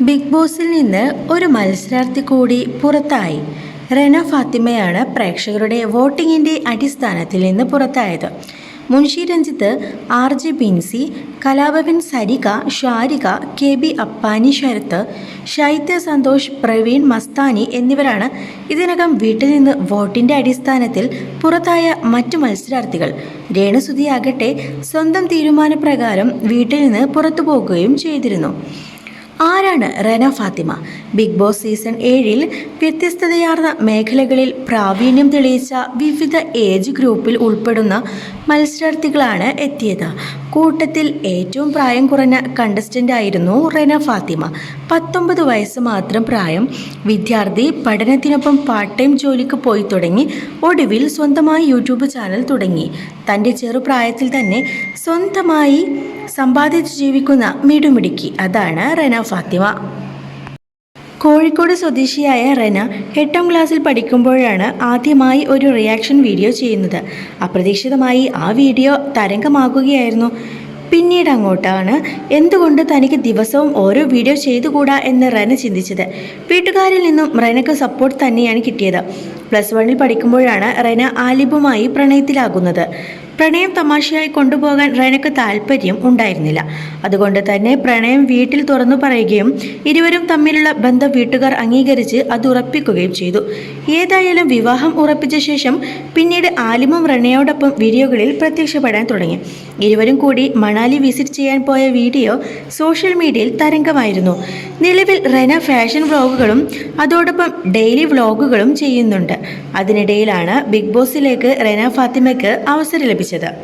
Big ബോസിൽ നിന്ന് ഒരു മത്സരാർത്ഥി കൂടി പുറത്തായി. റെന ഫാത്തിമയാണ് പ്രേക്ഷകരുടെ വോട്ടിങ്ങിന്റെ അടിസ്ഥാനത്തിൽ നിന്ന് പുറത്തായത്. Munshi Ranjith R J Binsi Kalabhavan Sarika Sharika K B Appani Sharath Shaithya Santhosh Praveen Mastani എന്നിവരാണ് ഇതിനകം വീട്ടിൽ നിന്ന് വോട്ടിന്റെ അടിസ്ഥാനത്തിൽ പുറത്തായ മറ്റു മത്സരാർത്ഥികൾ. രേണുസുതിയാകട്ടെ സ്വന്തം തീരുമാനപ്രകാരം വീട്ടിൽ നിന്ന് പുറത്തു പോകുകയും ചെയ്തിരുന്നു. ആരാണ് Rena Fathima? Big boss season ഏഴിൽ വ്യത്യസ്തതയാർന്ന മേഖലകളിൽ പ്രാവീണ്യം തെളിയിച്ച വിവിധ ഏജ് ഗ്രൂപ്പിൽ ഉൾപ്പെടുന്ന മത്സരാർത്ഥികളാണ് എത്തിയത്. കൂട്ടത്തിൽ ഏറ്റവും പ്രായം കുറഞ്ഞ കണ്ടസ്റ്റന്റ് ആയിരുന്നു റെന ഫാത്തിമ. പത്തൊമ്പത് വയസ്സ് മാത്രം പ്രായം വിദ്യാർത്ഥി പഠനത്തിനൊപ്പം പാർട്ട് ടൈം ജോലിക്ക് പോയി തുടങ്ങി ഒടുവിൽ സ്വന്തമായി യൂട്യൂബ് ചാനൽ തുടങ്ങി. തന്റെ ചെറുപ്രായത്തിൽ തന്നെ സ്വന്തമായി സമ്പാദിച്ചു ജീവിക്കുന്ന മിടുമിടുക്കി. അതാണ് റെന ഫാത്തിമ. കോഴിക്കോട് സ്വദേശിയായ റെന എട്ടാം ക്ലാസ്സിൽ പഠിക്കുമ്പോഴാണ് ആദ്യമായി ഒരു റിയാക്ഷൻ വീഡിയോ ചെയ്യുന്നത്. അപ്രതീക്ഷിതമായി ആ വീഡിയോ തരംഗമാകുകയായിരുന്നു. പിന്നീട് അങ്ങോട്ടാണ് എന്തുകൊണ്ട് തനിക്ക് ദിവസവും ഓരോ വീഡിയോ ചെയ്തുകൂടാ എന്ന് റെന ചിന്തിച്ചത്. വീട്ടുകാരിൽ നിന്നും റെനക്ക് സപ്പോർട്ട് തന്നെയാണ് കിട്ടിയത്. പ്ലസ് വണ്ണിൽ പഠിക്കുമ്പോഴാണ് റെന ആലിബുമായി പ്രണയത്തിലാകുന്നത്. പ്രണയം തമാശയായി കൊണ്ടുപോകാൻ റൈനക്ക് താല്പര്യം ഉണ്ടായിരുന്നില്ല. അതുകൊണ്ട് തന്നെ പ്രണയം വീട്ടിൽ തുറന്നു പറയുകയും ഇരുവരും തമ്മിലുള്ള ബന്ധം വീട്ടുകാർ അംഗീകരിച്ച് അത് ഉറപ്പിക്കുകയും ചെയ്തു. ഏതായാലും വിവാഹം ഉറപ്പിച്ച ശേഷം പിന്നീട് ആലിമും റെനയോടൊപ്പം വീഡിയോകളിൽ പ്രത്യക്ഷപ്പെടാൻ തുടങ്ങി. ഇരുവരും കൂടി മണാലി വിസിറ്റ് ചെയ്യാൻ പോയ വീഡിയോ സോഷ്യൽ മീഡിയയിൽ തരംഗമായിരുന്നു. നിലവിൽ റെന ഫാഷൻ വ്ളോഗുകളും അതോടൊപ്പം ഡെയിലി വ്ളോഗുകളും ചെയ്യുന്നുണ്ട്. അതിനിടയിലാണ് ബിഗ് ബോസിലേക്ക് റെന ഫാത്തിമയ്ക്ക് അവസരം ലഭിച്ചത്